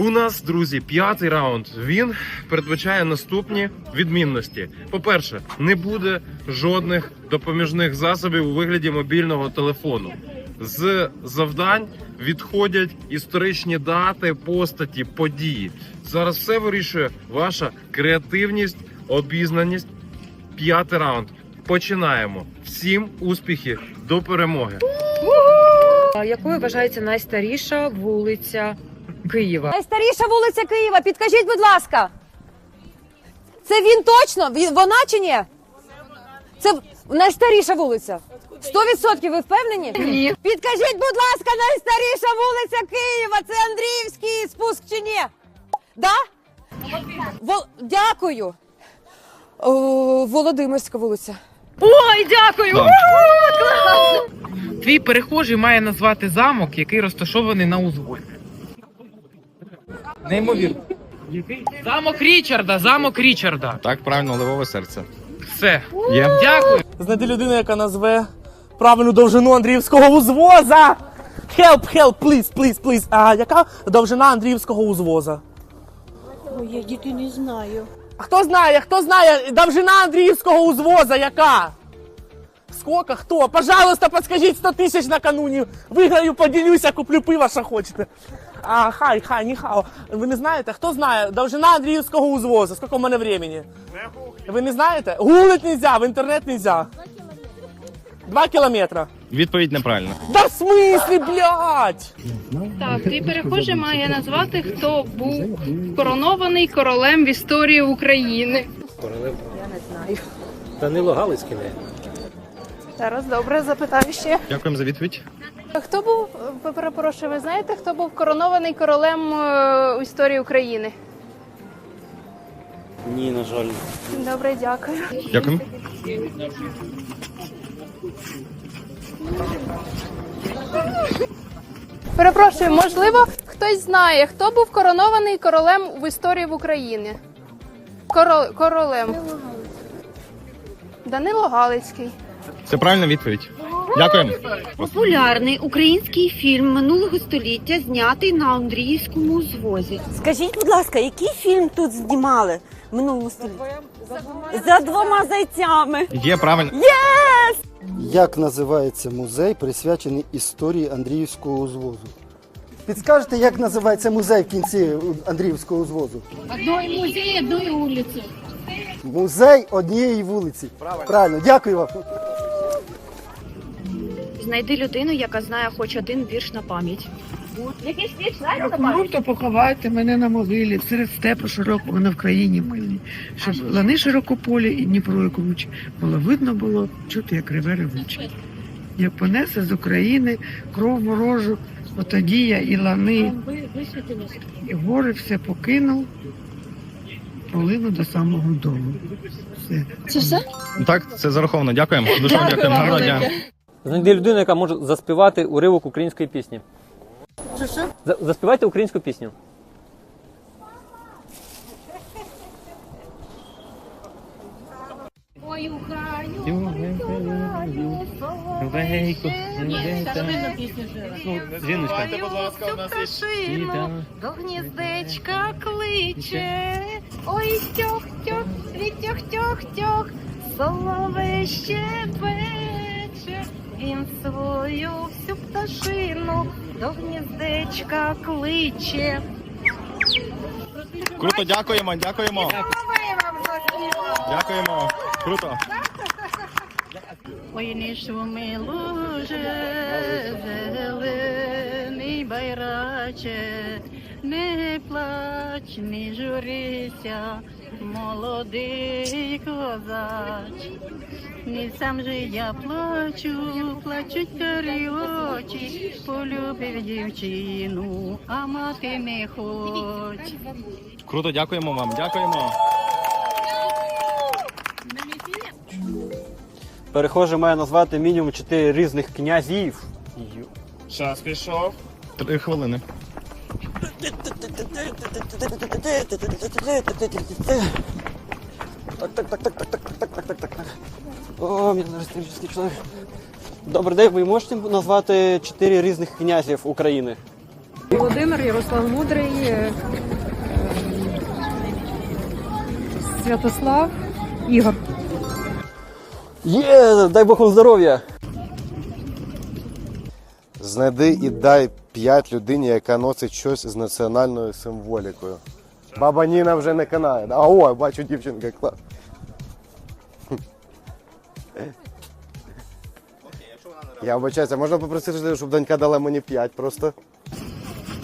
У нас, друзі, п'ятий раунд. Він передбачає наступні відмінності. По-перше, не буде жодних допоміжних засобів у вигляді мобільного телефону. З завдань відходять історичні дати, постаті, події. Зараз все вирішує ваша креативність, обізнаність. П'ятий раунд. Починаємо. Всім успіхів до перемоги. Якою вважається найстаріша вулиця Києва? Найстаріша вулиця Києва. Підкажіть, будь ласка. Це він точно? Він, вона чи ні? Це найстаріша вулиця. Сто відсотків ви впевнені? Ні. Підкажіть, будь ласка, найстаріша вулиця Києва. Це Андріївський спуск чи ні? Да? Вол... Дякую. О, Володимирська вулиця. Ой, дякую! Твій перехожий має назвати замок, який розташований на узвозі. Неймовірно. Замок Річарда, замок Річарда. Так, правильно, ливове серце. Все. Є. Дякую. Знайди людину, яка назве правильну довжину Андріївського узвоза. Help, help, please, please, please. А яка довжина Андріївського узвоза? Ой, я діти не знаю. А хто знає, хто знає довжина Андріївського узвоза яка? Сколько? Хто? Пожалуйста, подскажіть 100 тисяч накануні. Виграю, поділюся, куплю пиво, що хочете. А, хай, хай, ніхао. Ви не знаєте? Хто знає? Довжина Андріївського узвоза. Скільки в мене времени? Ви не знаєте? Гуглить нельзя, в інтернет нельзя. Два кілометра. Відповідь неправильна. Да в смислі, блядь? Так, твій перехожий має назвати, хто був коронований королем в історії України. Данило Галицький не. Зараз добре запитаю ще. Дякуємо за відповідь. Хто був, е, перепрошую, ви знаєте, хто був коронований королем е, у історії України? Ні, на жаль. Добре, дякую. Дякуємо. Перепрошую, можливо, хтось знає, хто був коронований королем в історії в Україні? Коро, королем. Данило Галицький. Це правильна відповідь. Дякуємо. Популярний український фільм минулого століття знятий на Андріївському узвозі. Скажіть, будь ласка, який фільм тут знімали в минулому столітті? За двома зайцями. Є правильно. Як називається музей, присвячений історії Андріївського узвозу? Підскажете, як називається музей в кінці Андріївського узвозу? Одної музей, одної вулиці. Музей однієї вулиці. Правильно, дякую вам. Знайди людину, яка знає хоч один вірш на пам'ять. Круто поховайте мене на могилі серед степу широкого на Вкраїні мильні, щоб лани широкополі і Дніпро круче. Було видно було, чути, як реве ревуче. Як понесе з України кров ворожу, отоді я і лани, і гори все покинув, полину до самого дому. Все. Так, це зараховано. Дякуємо. Дуже вам дякуємо. Гарного дня. Знайди людину, яка може заспівати уривок української пісні. За- Заспівайте українську пісню. Ой, ухаю, Жіночка. пташину до гніздечка кличе. Ой, тьох, тьох, тьох, тьох, тьох, соловей щебече. Він свою всю пташину до гніздечка кличе. Круто, дякуємо, дякуємо. Дякуємо. Круто. Ой, не шуми луже, зелений байраче, не плач, не журися, молодий козач. Не сам же я плачу, плачуть карі очі, полюбив дівчину, а мати не хоч. Круто, дякуємо вам. Дякуємо. Перехожий має назвати мінімум 4 різних князів. Час пішов. Три хвилини. Так, так, так, так, так, так, так, так, так, так, так. О, мені зараз трішки чоловік. Добрий день, ви можете назвати 4 різних князів України? Володимир, Ярослав Мудрий, е, Святослав, Ігор. Є, дай Бог вам здоров'я. Знайди і дай 5 людині, яка носить щось з національною символікою. Баба Ніна вже не канає. А о, бачу дівчинка клас. Я вибачаюся, можна попросити, щоб донька дала мені 5 просто?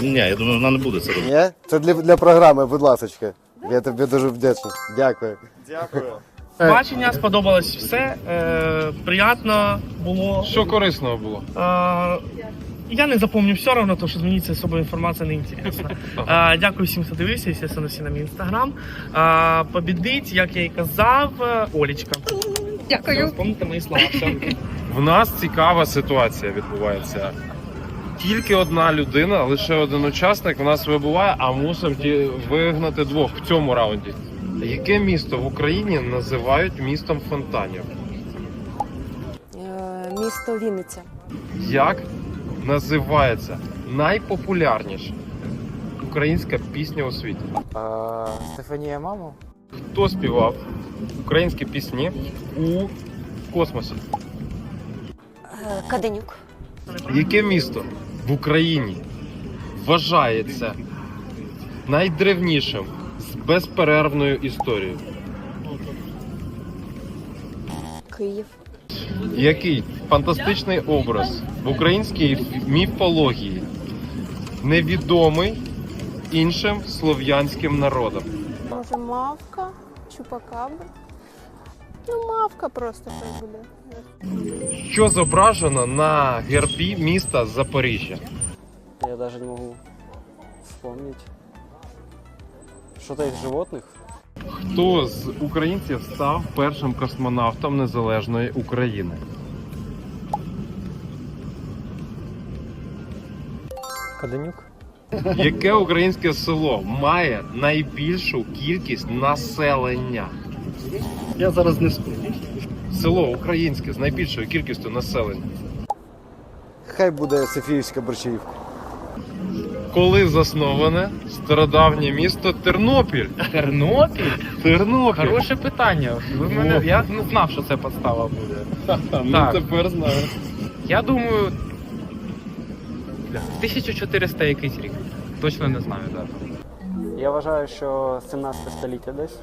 Ні, я думаю, вона не буде це робити. Ні? Це для, для програми, будь ласка. Я тобі дуже вдячний. Дякую. Дякую. Бачення сподобалось все. Е, приємно було. Що корисного було? Е, я не запомню все одно, тому що мені ця особа інформація не інтересна. Е, дякую всім, хто дивився, звісно, всі на мій інстаграм. Е, побідить, як я і казав, е, Олічка. Дякую. Запомните мої слова. Все. В нас цікава ситуація відбувається. Тільки одна людина, лише один учасник в нас вибуває, а мусимо вигнати двох в цьому раунді. Яке місто в Україні називають містом фонтанів? Е, місто Вінниця. Як називається найпопулярніша українська пісня у світі? Стефанія, мамо? Хто співав українські пісні у космосі? Каденюк. Яке місто в Україні вважається найдревнішим з безперервною історією? Київ. Який фантастичний образ в українській міфології невідомий іншим слов'янським народам? Може, мавка, чупакабра? Ну, мавка просто хай буде. Що зображено на гербі міста Запоріжжя? Я даже не могу вспомнить. Что-то из животных? Хто з українців став першим космонавтом незалежної України? Каденюк? Яке українське село має найбільшу кількість населення? Я зараз не сплю. Село українське з найбільшою кількістю населення. Хай буде Софіївська борщагівка. Коли засноване стародавнє місто Тернопіль? Тернопіль? Тернопіль. Хороше питання. Ви мене, я не знав, що це подстава буде. Ну Так. тепер знаю. Я думаю, 1400 якийсь рік. Точно не знаю дату. Я вважаю, що 17 століття десь.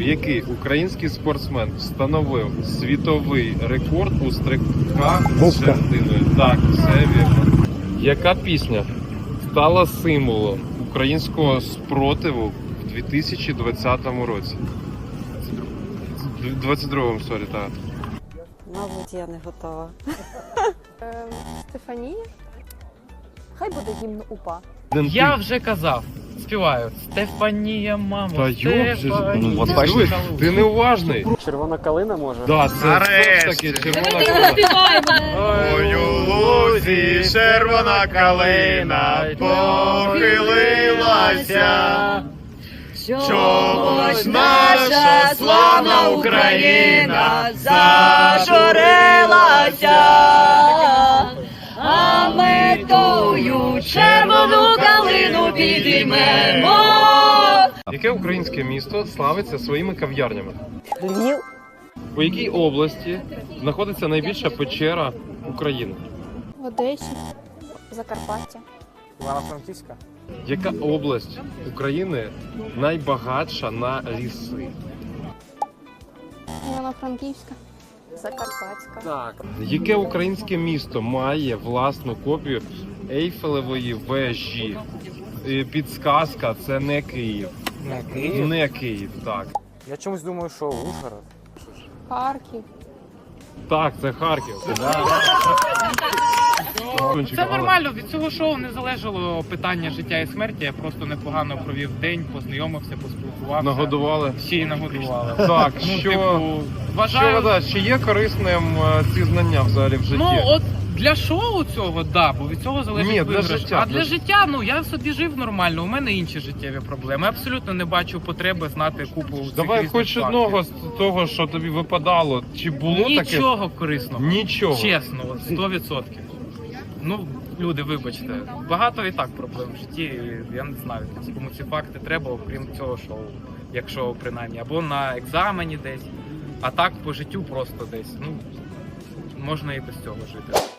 Який український спортсмен встановив світовий рекорд у стрибках з частиною? Так, все вірно. Яка пісня стала символом українського спротиву в 2020 році? В 22-му, сорі, так. Мабуть, я не готова. Ем, Стефанія? Хай буде гімн УПА. Я вже казав, співаю. Стефанія, мамо, Та йоб же ну, от Стефанія. бачиш, ти неуважний. Червона калина може? Да, це все ж таки червона калина. Ой, у лузі червона калина похилилася. Чогось наша славна Україна зажурилася, тою червону калину підіймемо. Яке українське місто славиться своїми кав'ярнями? Львів. У якій області знаходиться найбільша печера України? В Одесі. Закарпаття. Івано-Франківська. Яка область України найбагатша на ліси? Івано-Франківська. Закарпатська. Так. Яке українське місто має власну копію Ейфелевої вежі? Е, Підсказка це не Київ. Не Київ, Не Київ, так. Я чомусь думаю, що Ужгород. Харків. Так, це Харків. Це нормально, від цього шоу не залежало питання життя і смерті. Я просто непогано провів день, познайомився, поспілкувався. Нагодували. Й нагодували. Так, Ну, що, типу, що да, чи є корисним е, ці знання взагалі в житті? Ну, от для шоу цього, да, бо від цього залежить Ні, для виграш. життя, А для для- життя, ну я собі жив нормально. У мене інші життєві проблеми. Я абсолютно не бачу потреби знати купу цих Давай різних хоч фактів. одного з того, що тобі випадало, чи було таке? Нічого корисного. Нічого. Чесно, от 100%. Ну, люди, вибачте, багато і так проблем в житті. Я не знаю, кому ці факти треба, окрім цього шоу, якщо принаймні, або на екзамені десь, а так по життю просто десь. Ну можна і без цього жити.